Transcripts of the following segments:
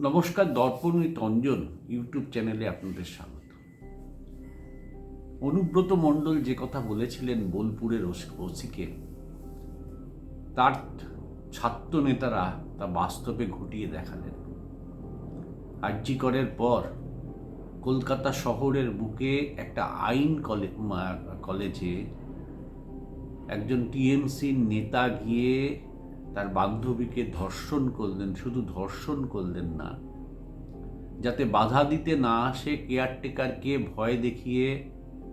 নমস্কার, দর্পণ with Anjan, YouTube চ্যানেলে আপনাদের স্বাগত। অনুব্রত মণ্ডল যে কথা বলেছিলেন বোলপুরের ওস- ওসিকে, তার ছাত্র নেতারা তা বাস্তবে ঘটিয়ে দেখালেন। আর্জি করের পর কলকাতা শহরের বুকে একটা আইন কলে কলেজে একজন টিএমসির নেতা গিয়ে তার বান্ধবীকে ধর্ষণ করলেন, শুধু ধর্ষণ করলেন না, যাতে বাধা দিতে না আসে কেয়ারটেকারকে ভয় দেখিয়ে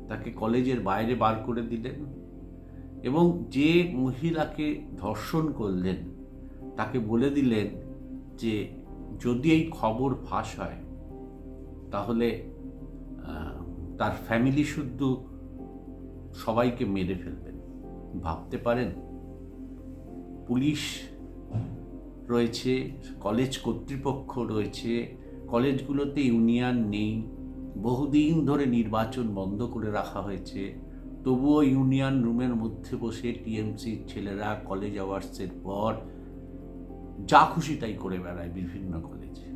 তাকে কলেজের বাইরে বার করে দিলেন এবং যে মহিলাকে ধর্ষণ করলেন, তাকে বলে দিলেন যে, যদি এই খবর ফাঁস হয়, তাহলে তার ফ্যামিলি শুদ্ধ সবাইকে মেরে ফেলবেন। ভাবতে পারেন? পুলিশ রয়েছে, কলেজ কর্তৃপক্ষ রয়েছে, কলেজগুলোতে ইউনিয়ন নেই, বহুদিন ধরে নির্বাচন বন্ধ করে রাখা হয়েছে। তবুও ইউনিয়ন রুমের মধ্যে বসে টিএমসির ছেলেরা, কলেজ আওয়ার্সের পর যা খুশি তাই করে বেড়ায় বিভিন্ন কলেজে।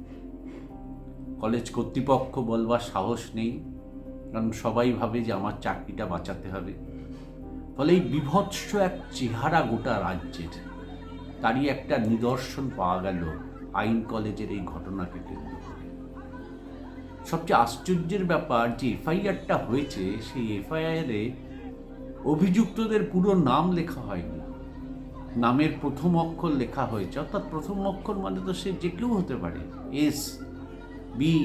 কলেজ কর্তৃপক্ষ বলবার সাহস নেই, কারণ সবাই ভাবে যে আমার চাকরিটা বাঁচাতে হবে। ফলে এই বিভৎস এক চেহারা গোটা রাজ্যের। তারই একটা নিদর্শন পাওয়া গেল আইন কলেজের এই ঘটনাকে কেন্দ্র করে। সবচেয়ে আশ্চর্যের ব্যাপার যে এফআইআরটা হয়েছে, সেই এফআইআরে অভিযুক্তদের পুরো নাম লেখা হয়নি। নামের প্রথম অক্ষর লেখা হয়েছে, অর্থাৎ প্রথম অক্ষর মানে তো সে যে কেউ হতে পারে, এস, বি,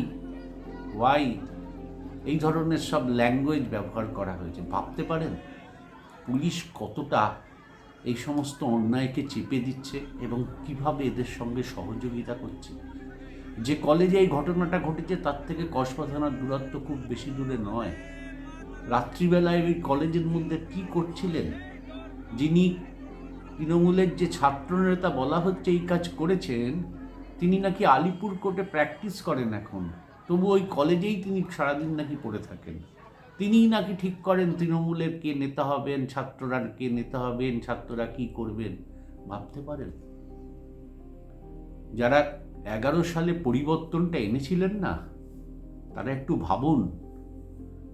ওয়াই, এই ধরনের সব ল্যাঙ্গুয়েজ ব্যবহার করা হয়েছে। ভাবতে পারেন, পুলিশ কতটা এই সমস্ত অন্যায়কে চেপে দিচ্ছে এবং কীভাবে এদের সঙ্গে সহযোগিতা করছে। যে কলেজে এই ঘটনাটা ঘটেছে, তার থেকে কসবা থানার দূরত্ব খুব বেশি দূরে নয়। রাত্রিবেলায় ওই কলেজের মধ্যে কি করছিলেন? যিনি তৃণমূলের যে ছাত্রনেতা বলা হচ্ছে এই কাজ করেছেন, তিনি নাকি আলিপুর কোর্টে প্র্যাকটিস করেন এখন। তবু ওই কলেজেই তিনি সারাদিন নাকি পড়ে থাকেন। তিনিই নাকি ঠিক করেন, তৃণমূলের কে নেতা হবেন ছাত্ররা কে নেতা হবেন, ছাত্ররা কি করবেন, ভাবতে পারেন? যারা এগারো সালে পরিবর্তনটা এনেছিলেন না, তারা একটু ভাবুন,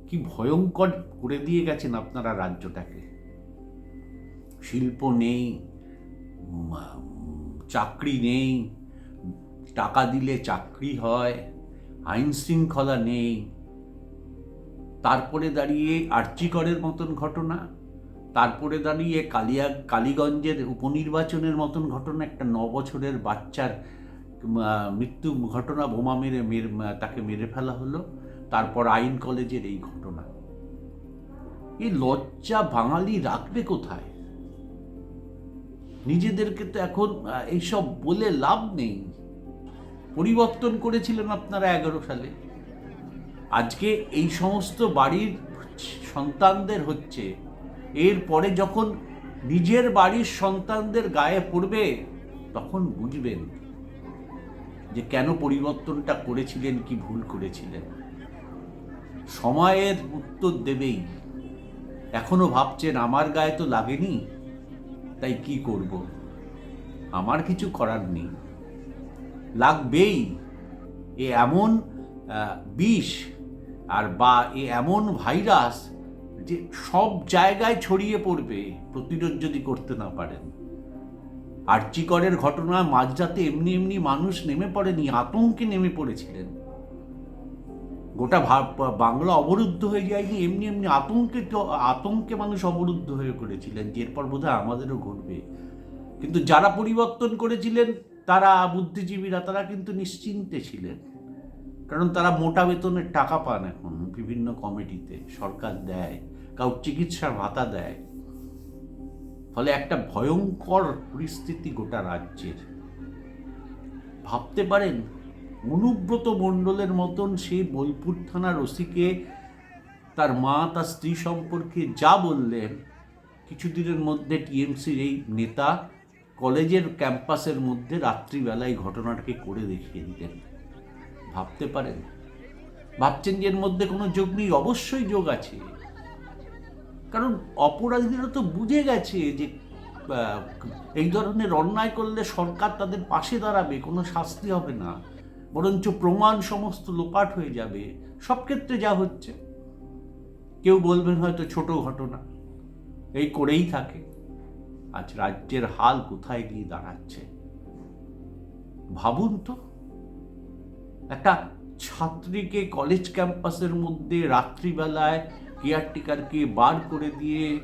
কি ভয়ঙ্কর করে দিয়ে গেছেন আপনারা রাজ্যটাকে। শিল্প নেই চাকরি নেই, টাকা দিলে চাকরি হয় আইন শৃঙ্খলা নেই তারপরে দাঁড়িয়ে আর্চিকরের মতন ঘটনা, তারপরে দাঁড়িয়ে কালিয়া, কালীগঞ্জের উপনির্বাচনের মতন ঘটনা, একটা ন বছরের বাচ্চার মৃত্যু ঘটনা বোমা মেরে তাকে মেরে ফেলা হলো, তারপর আইন কলেজের এই ঘটনা। এই লজ্জা বাঙালি রাখবে কোথায়? নিজেদেরকে তো এখন এইসব বলে লাভ নেই। পরিবর্তন করেছিলেন আপনারা এগারো সালে। আজকে এই সমস্ত বাড়ির সন্তানদের হচ্ছে, এরপরে যখন নিজের বাড়ির সন্তানদের গায়ে পড়বে, তখন বুঝবেন যে কেন পরিবর্তনটা করেছিলেন, কি ভুল করেছিলেন। সময়ের উত্তর দেবেই। এখনও ভাবছেন, আমার গায়ে তো লাগেনি, তাই কি করব? আমার কিছু করার নেই। লাগবেই। এ এমন বিষ আর বা এ এমন ভাইরাস যে সব জায়গায় ছড়িয়ে পড়বে, প্রতিরোধ যদি করতে না পারেন। আর্চিকরের ঘটনা মাঝরাতে এমনি এমনি মানুষ নেমে পড়েনি, আতঙ্কে নেমে পড়েছিলেন। গোটা বাংলা অবরুদ্ধ হয়ে যায়নি, এমনি এমনি আতঙ্কে আতঙ্কে মানুষ অবরুদ্ধ হয়ে পড়েছিলেন, যে এরপর বোধহয় আমাদেরও ঘটবে। কিন্তু যারা পরিবর্তন করেছিলেন, তারা বুদ্ধিজীবীরা, তারা কিন্তু নিশ্চিন্তে ছিলেন। কারণ তারা মোটা বেতনের টাকা পান এখন বিভিন্ন কমিটিতে, সরকার দেয় কাউ চিকিৎসার ভাতা দেয়। ফলে একটা ভয়ঙ্কর পরিস্থিতি গোটা রাজ্যের। ভাবতে পারেন, অনুব্রত মণ্ডলের মতন সেই বোলপুর থানার ওসিকে তার মা, তার স্ত্রী সম্পর্কে যা বললেন, কিছুদিনের মধ্যে টিএমসির এই নেতা কলেজের ক্যাম্পাসের মধ্যে রাত্রিবেলায় ঘটনাটাকে করে দেখিয়ে দিলেন। ভাবতে পারেন? ভাবছেন যে এর মধ্যে কোনো যোগ নেই, অবশ্যই যোগ আছে। কারণ অপরাধীরা তো বুঝে গেছে যে এই ধরনের অন্যায় করলে সরকার তাদের পাশে দাঁড়াবে, কোনো শাস্তি হবে না। বরঞ্চ প্রমাণ সমস্ত লোপাট হয়ে যাবে। সব ক্ষেত্রে যা হচ্ছে। কেউ বলবেন হয়তো ছোট ঘটনা। এই করেই থাকে। আজ রাজ্যের হাল কোথায় গিয়ে দাঁড়াচ্ছে? ভাবুন তো। একটা ছাত্রীকে কলেজ ক্যাম্পাসের মধ্যে রাত্রিবেলায় কেয়ারটেকারকে বার করে দিয়ে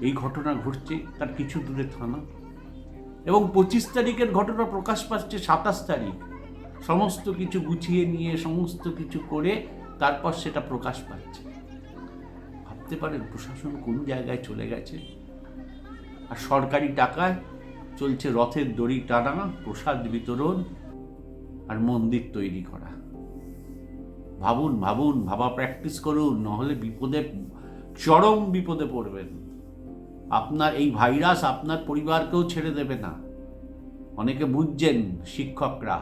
এই ঘটনা ঘটছে, তার কিছু দূরে থানা। এবং পঁচিশ তারিখের ঘটনা প্রকাশ পাচ্ছে সাতাশ তারিখ। সমস্ত কিছু গুছিয়ে নিয়ে, সমস্ত কিছু করে তারপর সেটা প্রকাশ পাচ্ছে। ভাবতে পারেন প্রশাসন কোন জায়গায় চলে গেছে? আর সরকারি টাকায় চলছে রথের দড়ি টানা, প্রসাদ বিতরণ আর মন্দির তৈরি করা। ভাবুন ভাবুন, ভাবা প্র্যাকটিস করুন, নহলে বিপদে, চরম বিপদে পড়বেন। আপনার এই ভাইরাস আপনার পরিবারকেও ছেড়ে দেবে না। অনেকে বুঝছেন শিক্ষকরা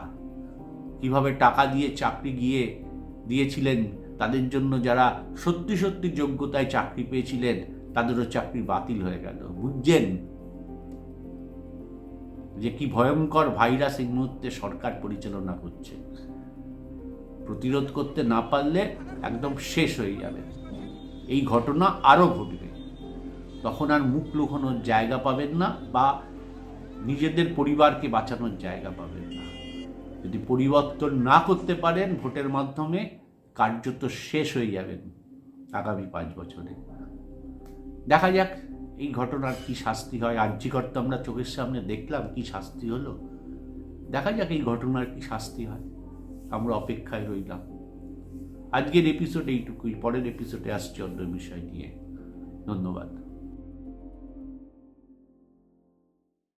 কীভাবে টাকা দিয়ে চাকরি গিয়ে দিয়েছিলেন, তাদের জন্য যারা সত্যি সত্যি যোগ্যতায় চাকরি পেয়েছিলেন, তাদেরও চাকরি বাতিল হয়ে গেল। বুঝছেন? যে কি ভয়ঙ্কর ভাইরাস এই মুহূর্তে সরকার পরিচালনা করছে। প্রতিরোধ করতে না পারলে একদম শেষ হয়ে যাবে। এই ঘটনা আরও ঘটবে। তখন আর মুখ লুকোনোর জায়গা পাবেন না বা নিজেদের পরিবারকে বাঁচানোর জায়গা পাবেন না। যদি পরিবর্তন না করতে পারেন ভোটের মাধ্যমে, কার্যত শেষ হয়ে যাবেন আগামী পাঁচ বছরে। দেখা যাক এই ঘটনার কি শাস্তি হয়? আর্যিকর তো আমরা চোখের সামনে দেখলাম, কি শাস্তি হলো? দেখা যাক এই ঘটনার কি শাস্তি হয়। আমরা অপেক্ষায় রইলাম। আজকের এপিসোড এইটুকুই। পরের এপিসোডে আসছি অন্য বিষয় নিয়ে। ধন্যবাদ।